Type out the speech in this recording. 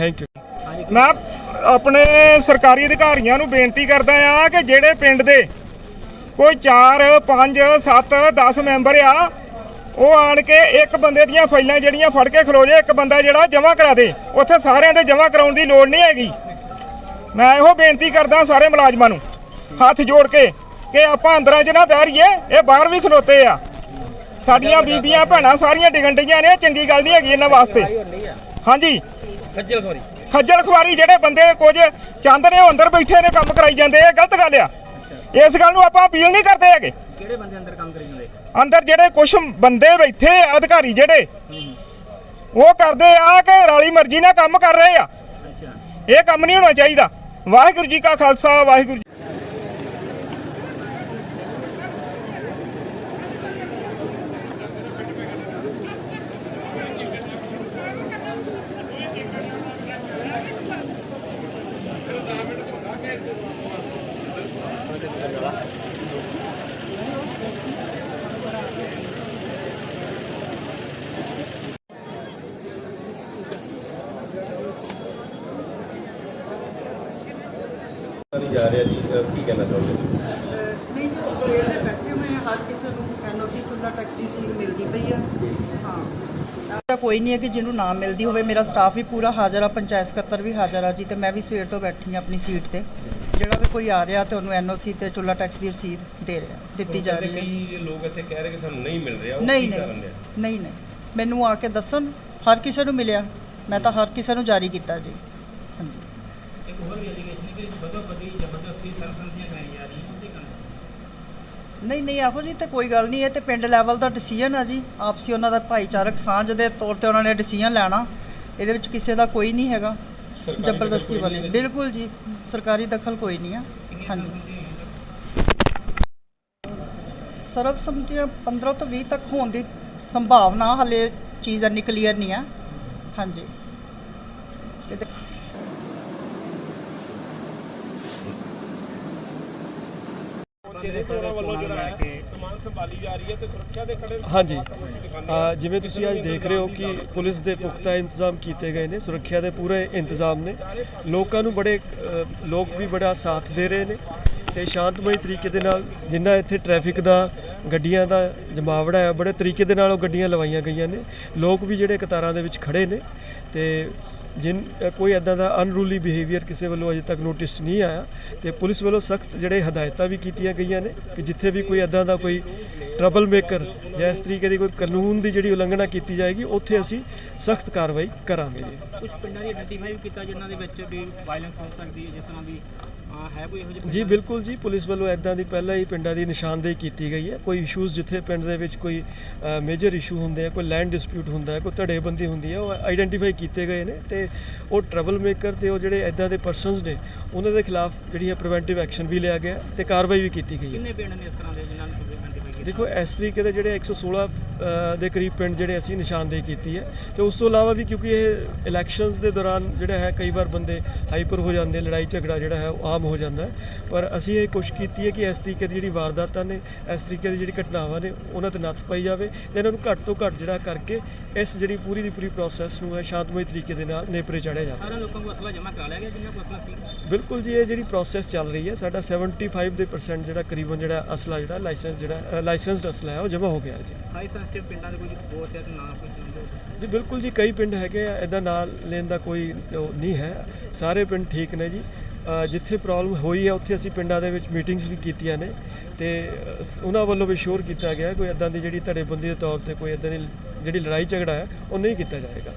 Thank you ਮੈਂ ਆਪਣੇ ਸਰਕਾਰੀ ਅਧਿਕਾਰੀਆਂ ਨੂੰ ਬੇਨਤੀ ਕਰਦਾ ਆ ਕਿ ਜਿਹੜੇ ਪਿੰਡ ਦੇ ਕੋਈ 4 5 7 10 ਮੈਂਬਰ ਆ, ਉਹ ਆਣ ਕੇ ਇੱਕ ਬੰਦੇ ਦੀਆਂ ਫਾਈਲਾਂ ਜਿਹੜੀਆਂ ਫੜ ਕੇ ਖਲੋ ਜੇ, ਇੱਕ ਬੰਦਾ ਜਿਹੜਾ ਜਮ੍ਹਾਂ ਕਰਾ ਦੇ। ਉੱਥੇ ਸਾਰਿਆਂ ਦੇ ਜਮ੍ਹਾਂ ਕਰਾਉਣ ਦੀ ਲੋੜ ਨਹੀਂ ਹੈਗੀ। ਮੈਂ ਇਹੋ ਬੇਨਤੀ ਕਰਦਾ ਸਾਰੇ ਮੁਲਾਜ਼ਮਾਂ ਨੂੰ, ਹੱਥ ਜੋੜ ਕੇ ਕਿ ਆਪਾਂ ਅੰਦਰਾਂ 'ਚ ਨਾ ਬਹਿ ਰਹੀਏ, ਇਹ ਬਾਹਰ ਵੀ ਖਲੋਤੇ ਆ। ਸਾਡੀਆਂ ਬੀਬੀਆਂ, ਭੈਣਾਂ ਸਾਰੀਆਂ ਡਿਗਣ ਡਈਆਂ ਨੇ ਚੰਗੀ ਗੱਲ ਨਹੀਂ ਹੈਗੀ ਇਹਨਾਂ ਵਾਸਤੇ। ਹਾਂਜੀ ਖੱਜਲ ਖੋਰੀ ਖੱਜਲ ਖੁਆਰੀ ਜਿਹੜੇ ਬੰਦੇ ਕੁਝ ਚੰਦ ਨੇ ਉਹ ਅੰਦਰ ਬੈਠੇ ਨੇ ਕੰਮ ਕਰਾਈ ਜਾਂਦੇ ਆ ਗਲਤ ਗੱਲ ਆ। ਇਸ ਗੱਲ ਨੂੰ ਆਪਾਂ ਅਪੀਲ ਨਹੀਂ ਕਰਦੇ ਹੈਗੇ। ਕਿਹੜੇ ਬੰਦੇ ਅੰਦਰ ਕੰਮ ਕਰੀ ਜਾਂਦੇ? ਅੰਦਰ ਜਿਹੜੇ ਕੁਝ ਬੰਦੇ ਬੈਠੇ ਆ, ਅਧਿਕਾਰੀ ਜਿਹੜੇ ਉਹ ਕਰਦੇ ਆ ਕਿ ਰਾਲੀ ਮਰਜ਼ੀ ਨਾਲ ਕੰਮ ਕਰ ਰਹੇ ਆ। ਅੱਛਾ। ਇਹ ਕੰਮ ਨਹੀਂ ਹੋਣਾ ਚਾਹੀਦਾ। ਵਾਹਿਗੁਰੂ ਜੀ ਕਾ ਖਾਲਸਾ ਵਾਹਿਗੁਰੂ ਜੀ ਜਾ ਰਿਹਾ ਜੀ ਅਹ ਕੀ ਕਹਿਣਾ ਚਾਹੁੰਦੇ ਨਹੀਂ ਜੀ ਸਵੇਰ ਦੇ ਬੈਠੇ ਹੋਏ ਹਾਂ ਹਰ ਕਿਸੇ ਨੂੰ ਐਨਓਸੀ ਚੁੱਲਾ ਟੈਕਸ ਦੀ ਸੀਲ ਮਿਲਦੀ ਪਈ ਆ। ਹਾਂ। ਐਸਾ ਕੋਈ ਨਹੀਂ ਹੈ ਕਿ ਜਿਹਨੂੰ ਨਾ ਮਿਲਦੀ ਹੋਵੇ ਮੇਰਾ ਸਟਾਫ ਵੀ ਪੂਰਾ ਹਾਜ਼ਰ ਆ ਪੰਚਾਇਤ ਸਕੱਤਰ ਵੀ ਹਾਜ਼ਰ ਆ ਜੀ ਤੇ ਮੈਂ ਵੀ ਸਵੇਰ ਤੋਂ ਬੈਠੀ ਆ ਆਪਣੀ ਸੀਟ ਤੇ। ਜਿਹੜਾ ਵੀ ਕੋਈ ਆ ਰਿਹਾ ਤੇ ਉਹਨੂੰ ਐਨਓਸੀ ਤੇ ਚੁੱਲਾ ਟੈਕਸ ਦੀ ਰਸੀਦ ਦੇ ਰਿਹਾ ਦਿੱਤੀ ਜਾ ਰਹੀ ਹੈ। ਕਈ ਲੋਕ ਇੱਥੇ ਕਹਿ ਰਹੇ ਕਿ ਸਾਨੂੰ ਨਹੀਂ ਮਿਲ ਰਿਹਾ ਉਹ ਨਹੀਂ ਕੀ ਨਹੀਂ ਕਾਰਨ ਹੈ? ਨਹੀਂ ਨਹੀਂ। ਮੈਨੂੰ ਆ ਕੇ ਦੱਸਣ ਹਰ ਕਿਸੇ ਨੂੰ ਮਿਲਿਆ। ਮੈਂ ਤਾਂ ਹਰ ਕਿਸੇ ਨੂੰ ਜਾਰੀ ਕੀਤਾ ਜੀ। ਹਾਂਜੀ। ਇੱਕ ਹੋਰ ਵੀ ਐਲੀਗੇਸ਼ਨ ਕਿ ਬਦੋ ਬਦੀ ਜ਼ਬਰਦਸਤੀ ਸਰਪੰਚੀਆਂ ਕਰਾਈ ਜਾ ਰਹੀਆਂ ਉਹਦੇ ਕਾਰਨ ਨਹੀਂ ਨਹੀਂ ਇਹੋ ਜੀ ਤੇ ਕੋਈ ਗੱਲ ਨਹੀਂ ਇਹ ਤੇ ਪਿੰਡ ਲੈਵਲ ਦਾ ਡਿਸੀਜਨ ਆ ਜੀ। ਆਪਸੀ ਉਹਨਾਂ ਦਾ ਭਾਈਚਾਰਕ ਸਾਂਝ ਦੇ ਤੌਰ ਤੇ ਉਹਨਾਂ ਨੇ ਡਿਸੀਜਨ ਲੈਣਾ। ਇਹਦੇ ਵਿੱਚ ਕਿਸੇ ਦਾ ਕੋਈ ਨਹੀਂ ਹੈਗਾ। ਜ਼ਬਰਦਸਤੀ ਵਾਲੀ ਬਿਲਕੁਲ ਜੀ ਸਰਕਾਰੀ ਦਖਲ ਕੋਈ ਨਹੀਂ ਆ। ਹਾਂਜੀ। ਸਰਬਸੰਮਤੀਆਂ 15 ਤੋਂ 20 ਤੱਕ ਹੋਣ ਦੀ ਸੰਭਾਵਨਾ ਹਲੇ ਚੀਜ਼ ਇੰਨੀ ਕਲੀਅਰ ਨਹੀਂ ਆ। ਹਾਂਜੀ ਇਹਦੇ- ਜਿਹੜੇ ਸੋਰਾਂ ਵੱਲੋਂ ਜਿਹੜਾ ਹੈ ਸਮਾਨ ਸੰਭਾਲੀ ਜਾ ਰਹੀ ਹੈ ਤੇ ਸੁਰੱਖਿਆ ਦੇ ਖੜੇ ਹਾਂਜੀ। ਜਿਵੇਂ ਤੁਸੀਂ ਅੱਜ ਦੇਖ ਰਹੇ ਹੋ ਕਿ ਪੁਲਿਸ ਦੇ ਪੁਖਤਾ ਇੰਤਜ਼ਾਮ ਕੀਤੇ ਗਏ ਨੇ ਸੁਰੱਖਿਆ ਦੇ ਪੂਰੇ ਇੰਤਜ਼ਾਮ ਨੇ। ਲੋਕਾਂ ਨੂੰ ਬੜੇ ਲੋਕ ਵੀ ਬੜਾ ਸਾਥ ਦੇ ਰਹੇ ਨੇ। ਤੇ ਸ਼ਾਂਤਮਈ ਤਰੀਕੇ ਦੇ ਨਾਲ ਜਿੰਨਾ ਇੱਥੇ ਟ੍ਰੈਫਿਕ ਦਾ, ਗੱਡੀਆਂ ਦਾ ਜਮਾਵੜਾ ਹੈ ਬੜੇ ਤਰੀਕੇ ਦੇ ਨਾਲ ਉਹ ਗੱਡੀਆਂ ਲਵਾਈਆਂ ਗਈਆਂ ਨੇ। ਲੋਕ ਵੀ ਜਿਹੜੇ ਕਤਾਰਾਂ ਦੇ ਵਿੱਚ ਖੜੇ ਨੇ ਤੇ ਜਿਨ ਕੋਈ ਐਦਾਂ ਦਾ ਅਨਰੂਲੀ ਬਿਹੇਵੀਅਰ ਕਿਸੇ ਵੱਲੋਂ ਅਜੇ ਤੱਕ ਨੋਟਿਸ ਨਹੀਂ ਆਇਆ ਤੇ ਪੁਲਿਸ ਵੱਲੋਂ ਸਖਤ ਜਿਹੜੇ ਹਦਾਇਤਾਂ ਵੀ ਕੀਤੀਆਂ ਗਈਆਂ ਨੇ ਕਿ ਜਿੱਥੇ ਵੀ ਕੋਈ ਐਦਾਂ ਦਾ ਕੋਈ ਟਰਬਲ ਮੇਕਰ ਜਾਂ ਇਸ ਤਰੀਕੇ ਦੀ ਕੋਈ ਕਾਨੂੰਨ ਦੀ ਜਿਹੜੀ ਉਲੰਘਣਾ ਕੀਤੀ ਜਾਏਗੀ, ਉੱਥੇ ਅਸੀਂ ਸਖਤ ਕਾਰਵਾਈ ਕਰਾਂਗੇ ਕੁਝ ਪਿੰਡਾਂ ਦੀ ਆਇਡੈਂਟੀਫਾਈ ਵੀ ਕੀਤਾ, ਜਿਨ੍ਹਾਂ ਦੇ ਵਿੱਚ ਵੀ ਵਾਇਲੈਂਸ ਹੋ ਸਕਦੀ ਹੈ, ਜਿਸ ਤਰ੍ਹਾਂ ਵੀ ਹੈ ਕੋਈ ਇਹੋ ਜਿਹੇ ਜੀ? ਬਿਲਕੁਲ ਜੀ ਪੁਲਿਸ ਵੱਲੋਂ ਐਦਾਂ ਦੀ ਪਹਿਲਾਂ ਹੀ ਪਿੰਡਾਂ ਦੀ ਨਿਸ਼ਾਨਦੇਹੀ ਕੀਤੀ ਗਈ ਹੈ। ਕੋਈ ਇਸ਼ੂਜ਼ ਜਿੱਥੇ ਪਿੰਡ ਦੇ ਵਿੱਚ ਕੋਈ ਮੇਜਰ ਇਸ਼ੂ ਹੁੰਦੇ ਆ ਕੋਈ ਲੈਂਡ ਡਿਸਪਿਊਟ ਹੁੰਦਾ ਹੈ ਕੋਈ ਧੜੇਬੰਦੀ ਹੁੰਦੀ ਹੈ ਉਹ ਆਈਡੈਂਟੀਫਾਈ ਕੀਤੇ ਗਏ ਨੇ ਤੇ ਉਹ ਟਰਬਲ ਮੇਕਰ ਤੇ ਉਹ ਜਿਹੜੇ ਐਦਾਂ ਦੇ ਪਰਸਨਸ ਨੇ ਉਹਨਾਂ ਦੇ ਖਿਲਾਫ ਜਿਹੜੀ ਹੈ ਪ੍ਰੀਵੈਂਟਿਵ ਐਕਸ਼ਨ ਵੀ ਲਿਆ ਗਿਆ ਤੇ ਕਾਰਵਾਈ ਵੀ ਕੀਤੀ ਗਈ ਹੈ। ਕਿੰਨੇ ਪਿੰਡ ਨੇ ਇਸ ਤਰ੍ਹਾਂ ਦੇ ਜਿਨ੍ਹਾਂ ਨੂੰ ਦੇਖੋ ਇਸ ਤਰੀਕੇ ਦੇ ਜਿਹੜੇ 116 ਅ, ਦੇ ਕਰੀਬ ਪਿੰਡ ਜਿਹੜੇ ਅਸੀਂ ਨਿਸ਼ਾਨਦੇਹੀ ਕੀਤੀ ਹੈ। ਤੇ ਉਸ ਤੋਂ ਇਲਾਵਾ ਵੀ ਕਿਉਂਕਿ ਇਹ ਇਲੈਕਸ਼ਨਸ ਦੇ ਦੌਰਾਨ ਜਿਹੜਾ ਹੈ ਕਈ ਵਾਰ ਬੰਦੇ ਹਾਈਪਰ ਹੋ ਜਾਂਦੇ ਲੜਾਈ ਝਗੜਾ ਜਿਹੜਾ ਹੈ ਉਹ ਆਮ ਹੋ ਜਾਂਦਾ ਹੈ। ਪਰ ਅਸੀਂ ਇਹ ਕੋਸ਼ਿਸ਼ ਕੀਤੀ ਹੈ ਕਿ ਇਸ ਤਰੀਕੇ ਦੀ ਜਿਹੜੀ ਵਾਰਦਾਤਾਂ ਨੇ ਇਸ ਤਰੀਕੇ ਦੀ ਜਿਹੜੀ ਘਟਨਾਵਾਂ ਨੇ ਉਹਨਾਂ ਤੇ ਨੱਥ ਪਾਈ ਜਾਵੇ ਤੇ ਇਹਨਾਂ ਨੂੰ ਘੱਟ ਤੋਂ ਘੱਟ ਜਿਹੜਾ ਕਰਕੇ ਇਸ ਜਿਹੜੀ ਪੂਰੀ ਦੀ ਪੂਰੀ ਪ੍ਰੋਸੈਸ ਨੂੰ ਹੈ ਸ਼ਾਂਤਮਈ ਤਰੀਕੇ ਦੇ ਨਾਲ ਨੇਪਰੇ ਚਾੜਿਆ ਜਾਵੇ। ਸਾਰਿਆਂ ਲੋਕਾਂ ਕੋਲ ਅਸਲਾ ਜਮ੍ਹਾਂ ਕਰਾ ਲਿਆ ਗਿਆ ਜਿੰਨਾ ਅਸਲਾ ਸੀ? ਬਿਲਕੁਲ ਜੀ ਇਹ ਜਿਹੜੀ ਪ੍ਰੋਸੈਸ ਚੱਲ ਰਹੀ ਹੈ ਸਾਡਾ 75 ਦੇ percent ਜਿਹੜਾ ਕਰੀਬਨ ਜਿਹੜਾ ਅਸਲਾ ਜਿਹੜਾ ਲਾਇਸੈਂਸ ਜਿਹੜਾ ਲਾਇਸੈਂਸਡ ਅਸਲਾ ਹੈ ਉਹ ਜਮ੍ਹਾਂ ਹੋ ਗਿਆ ਜੀ। ਹਾਈ ਸੈਂਸਿਟਿਵ ਪਿੰਡਾਂ ਦੇ ਕੋਈ ਦੋ ਚਾਰ ਨਾ ਕੋਈ ਚੁਣਦੇ ਜੀ, ਬਿਲਕੁਲ ਜੀ, ਕਈ ਪਿੰਡ ਹੈਗੇ ਆ ਇਹਦਾ ਨਾਲ ਲੈਣ ਦਾ ਕੋਈ ਨਹੀਂ ਹੈ। ਸਾਰੇ ਪਿੰਡ ਠੀਕ ਨੇ ਜੀ। ਜਿੱਥੇ ਪ੍ਰੋਬਲਮ ਹੋਈ ਹੈ, ਉੱਥੇ ਅਸੀਂ ਪਿੰਡਾਂ ਦੇ ਵਿੱਚ ਮੀਟਿੰਗਸ ਵੀ ਕੀਤੀਆਂ ਨੇ ਤੇ ਉਹਨਾਂ ਵੱਲੋਂ ਵੀ ਸ਼ੋਰ ਕੀਤਾ ਗਿਆ ਕੋਈ ਇਦਾਂ ਦੀ ਜਿਹੜੀ ਧੜੇਬੰਦੀ ਦੇ ਤੌਰ ਤੇ ਕੋਈ ਇਦਾਂ ਦੀ ਜਿਹੜੀ ਲੜਾਈ ਝਗੜਾ ਹੈ, ਉਹ ਨਹੀਂ ਕੀਤਾ ਜਾਏਗਾ।